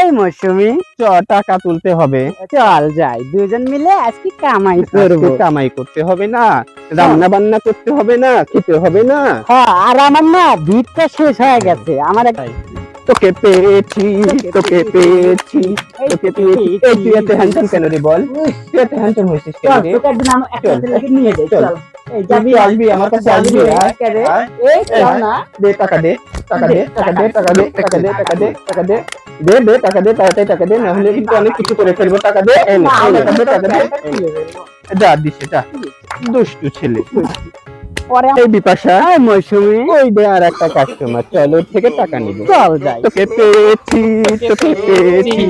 এই মৌসুমি। চ টাকা তুলতে হবে। চল যাই দুজন মিলে আজকে কামাই করব। কামাই করতে হবে না রান্না বান্না করতে হবে না খেতে হবে না। হ্যাঁ আর আমার না ভিড়টা শেষ হয়ে গেছে। আমার এক- তোকে পেয়েছি তোকে পেয়েছি। তোকে পেয়েছি। এই তুই এত হ্যান্ডসাম কেন রে বল? তুই এত হ্যান্ডসাম হয়েছিস কেন রে নিয়ে যাই চল। যাবি আসবি আমার কাছে আসবি। এই না দে টাকা দে টাকা দে টাকা দে টাকা দে টাকা দে টাকা দে টাকা দে দে দে টাকা দে তাড়াতাড়ি টাকা দে না হলে কিন্তু অনেক কিছু করে ফেলব টাকা দে এই নে, টাকা দে টাকা দে। যা দিস এটা দুষ্টু ছেলে এই বিপাশা মৌসুমি ওই দে আর একটা কাস্টমার চল থেকে টাকা নিব চল যাই তোকে পেয়েছি তোকে পেয়েছি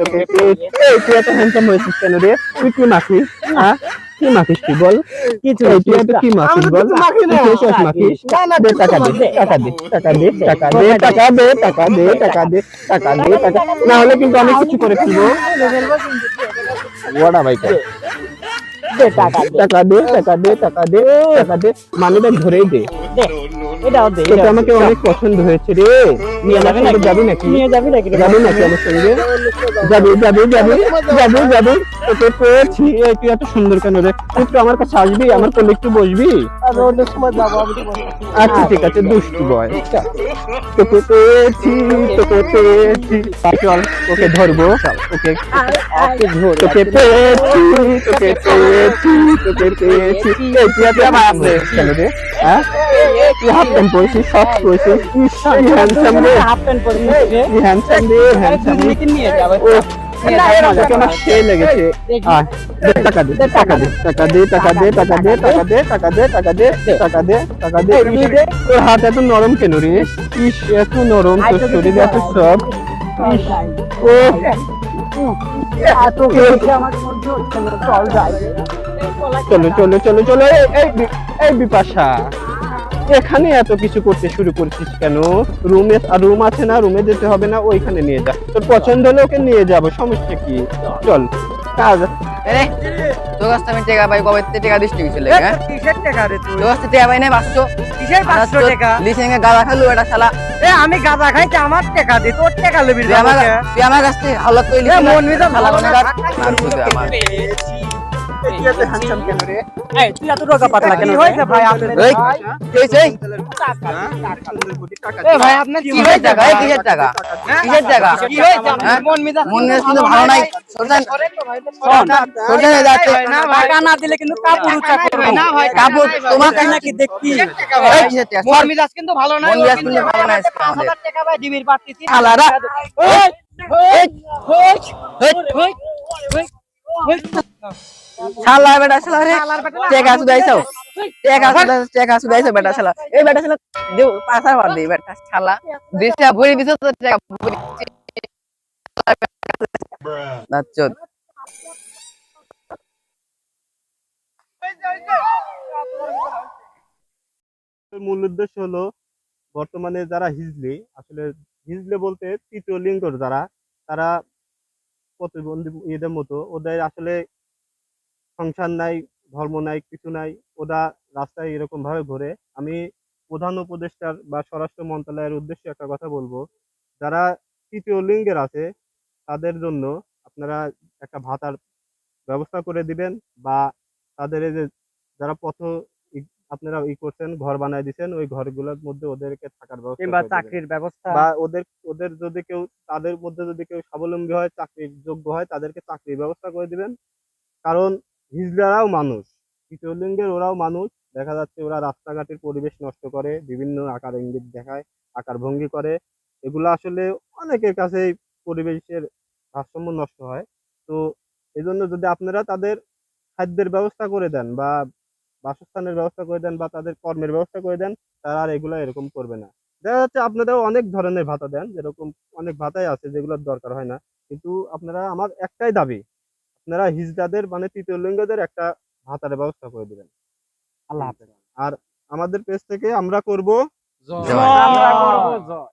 তোকে পেয়েছি এই তুই এত হ্যান্ডসাম হয়েছিস কেন রে তুই কি মাখিস হ্যাঁ কি মাখিস তুই বল কিছু তুই এত কি মাখিস বল ফেস মাখিস না না দে টাকা দে টাকা দে টাকা দে টাকা দে টাকা দে টাকা দে টাকা দে টাকা দে টাকা না হলে কিন্তু অনেক কিছু করে ফেলব ওয়াডা ভাই টাকা দে টাকা দে টাকা দে টাকা দে টাকা দে মানে ধরেই দে এটাও দে এটা আমাকে অনেক পছন্দ হয়েছে রে। নিয়ে যাবি নাকি? নিয়ে যাবি নাকি? যাবি নাকি? আমার সঙ্গে? যাবি যাবি যাবি যাবি যাবি তোকে পেয়েছি। তুই এত সুন্দর কেন রে? তুই একটু আমার কাছে আসবি আমার কোলে একটু বসবি? তো। আচ্ছা ঠিক আছে দুষ্টু বয়। তোকে পেয়েছি তোকে পেয়েছি। চল ওকে ধরবো। ওকে। তোকে পেয়েছি তোকে পেয়েছি তোকে পেয়েছি। তুই আমার আসলে কেন রে? হ্যাঁ? তুই প্যান্ট পরেছি শর্টস পরেছি কি হ্যান্ডসাম রে হাফ প্যান্ট পরেছি কি হ্যান্ডসাম রে হ্যান্ডসাম রে নিয়ে যাবে ও হাত এত নরম কেন রে ইস এত নরম তোর শরীর এত সব ও চলো চলো চলো চলো এই বিপাশা এখানে এত কিছু করতে শুরু করছিস কেন? রুমে রুম আছে না রুমে যেতে হবে না ওইখানে নিয়ে যা। তোর পছন্দ হলে ওকে নিয়ে যাব সমস্যা কি? চল। কাজ এরে তোর কাছ আমি টাকা পাই কবে টাকা দিস তুই চলে হ্যাঁ? কিসের টাকা রে তুই? তোর কাছ টাকা পাই না পাঁচশো। কিসের পাঁচশো টাকা? লিসেঙ্গে গাঁদা খালু এটা শালা। এ, আমি গাঁজা খাইতে আমার টাকা দে তোর টাকা লবি তুই আমার তুই কাছ থেকে হালত করে মন মেজাজ ভালো না, তুই এত টাকা পাতলা কেন হয়েছে ভাই আপনার ভাই আপনার কি হয়েছে টাকা এই কিসের টাকা কিসের টাকা কি হয়েছে আপনার হ্যাঁ? মন মন কিন্তু ভালো নাই টাকা না দিলে কিন্তু কাপড় উঁচা করবে না ভাই কাপড় তোমাকে নাকি দেখি এই কিসের টাকা মন মেজাজ কিন্তু ভালো না মন মেজাজ কিন্তু ভালো আমাদের। টাকা ভাই ডিবির পাঠিয়েছি শালারা ওই ওই ওই ওই ওই শালা বেটা শালা রে। টেকা টেকা টেকা বেটা শালা। এই বেটা শালা দেও পাসা মার দে বেটা শালা। দিশা ভরি দিছ তো টেকা ভরি নাচত মূল উদ্দেশ্য হলো বর্তমানে যারা হিজলি আসলে হিজলে বলতে তৃতীয় লিঙ্গর যারা তারা প্রতিবন্ধী এদের মতো ওদের আসলে সংসার নাই ধর্ম নাই কিছু নাই ওরা রাস্তায় এরকম ভাবে ঘোরে। আমি প্রধান উপদেষ্টার বা স্বরাষ্ট্র মন্ত্রণালয়ের উদ্দেশ্যে একটা কথা বলব। যারা তৃতীয় লিঙ্গের আছে তাদের জন্য আপনারা একটা ভাতার ব্যবস্থা করে দিবেন বা তাদের এই যে যারা পথ আপনারা ই করছেন ঘর বানায় দিচ্ছেন ওই ঘরগুলোর মধ্যে ওদেরকে থাকার ব্যবস্থা কিংবা চাকরির ব্যবস্থা। বা ওদের ওদের যদি কেউ তাদের মধ্যে যদি কেউ স্বাবলম্বী হয় চাকরির যোগ্য হয় তাদেরকে চাকরির ব্যবস্থা করে দিবেন। কারণ হিজড়ারাও মানুষ। তৃতীয় ওরাও মানুষ। দেখা যাচ্ছে ওরা রাস্তাঘাটের পরিবেশ নষ্ট করে, বিভিন্ন আকার ইঙ্গিত দেখায়, আকার ভঙ্গি করে। এগুলো আসলে অনেকের কাছে পরিবেশের ভারসাম্য নষ্ট হয়। তো এই জন্য যদি আপনারা তাদের খাদ্যের ব্যবস্থা করে দেন বা বাসস্থানের ব্যবস্থা করে দেন বা তাদের কর্মের ব্যবস্থা করে দেন, তারা আর এগুলো এরকম করবে না। দেখা যাচ্ছে আপনারাও অনেক ধরনের ভাতা দেন, যেরকম অনেক ভাতাই আছে যেগুলোর দরকার হয় না। কিন্তু আপনারা, আমার একটাই দাবি আপনারা হিজড়াদের মানে তৃতীয় লিঙ্গদের একটা ভাতার ব্যবস্থা করে দিবেন আল্লাহ হাফেজ আর আমাদের পেজ থেকে আমরা করব জয়। আমরা করব জয়।